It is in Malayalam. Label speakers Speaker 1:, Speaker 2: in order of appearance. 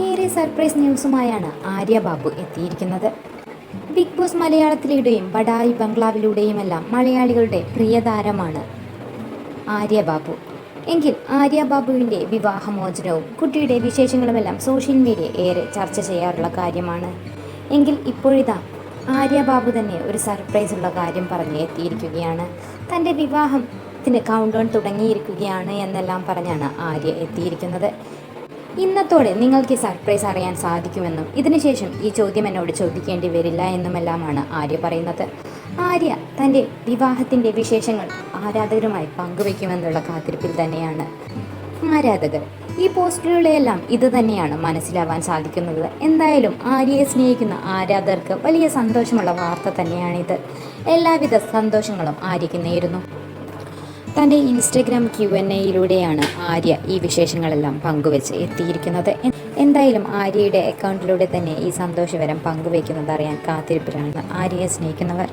Speaker 1: ഏറെ സർപ്രൈസ് ന്യൂസുമായാണ് ആര്യ ബാബു എത്തിയിരിക്കുന്നത്. ബിഗ് ബോസ് മലയാളത്തിലൂടെയും ബഡായി ബംഗ്ലാവിലൂടെയുമെല്ലാം മലയാളികളുടെ പ്രിയതാരമാണ് ആര്യ ബാബു. എങ്കിൽ ആര്യ ബാബുവിന്റെ വിവാഹമോചനവും കുട്ടിയുടെ വിശേഷങ്ങളുമെല്ലാം സോഷ്യൽ മീഡിയ ഏറെ ചർച്ച ചെയ്യാറുള്ള കാര്യമാണ്. എങ്കിൽ ഇപ്പോഴിതാ ആര്യ ബാബു തന്നെ ഒരു സർപ്രൈസ് ഉള്ള കാര്യം പറഞ്ഞ് എത്തിയിരിക്കുകയാണ്. തന്റെ വിവാഹത്തിന് കൗണ്ട് ഡൗൺ തുടങ്ങിയിരിക്കുകയാണ് എന്നെല്ലാം പറഞ്ഞാണ് ആര്യ എത്തിയിരിക്കുന്നത്. ഇന്നത്തോടെ നിങ്ങൾക്ക് ഈ സർപ്രൈസ് അറിയാൻ സാധിക്കുമെന്നും ഇതിനുശേഷം ഈ ചോദ്യം എന്നോട് ചോദിക്കേണ്ടി വരില്ല എന്നുമെല്ലാമാണ് ആര്യ പറയുന്നത്. ആര്യ തന്റെ വിവാഹത്തിന്റെ വിശേഷങ്ങൾ ആരാധകരുമായി പങ്കുവയ്ക്കുമെന്നുള്ള കാത്തിരിപ്പിൽ തന്നെയാണ്. ആരാധകർ ഈ പോസ്റ്ററുകളെല്ലാം ഇത് തന്നെയാണ് മനസ്സിലാവാൻ സാധിക്കുന്നത്. എന്തായാലും ആര്യയെ സ്നേഹിക്കുന്ന ആരാധകർക്ക് വലിയ സന്തോഷമുള്ള വാർത്ത തന്നെയാണിത്. എല്ലാവിധ സന്തോഷങ്ങളും ആര്യയ്ക്ക് നേരുന്നു. തന്റെ ഇൻസ്റ്റഗ്രാം ക്യു എൻ എയിലൂടെയാണ് ആര്യ ഈ വിശേഷങ്ങളെല്ലാം പങ്കുവെച്ച് എത്തിയിരിക്കുന്നത്. എന്തായാലും ആര്യയുടെ അക്കൗണ്ടിലൂടെ തന്നെ ഈ സന്തോഷവരം പങ്കുവയ്ക്കുന്നത് അറിയാൻ കാത്തിരിപ്പിലാണ് ആര്യയെ സ്നേഹിക്കുന്നവർ.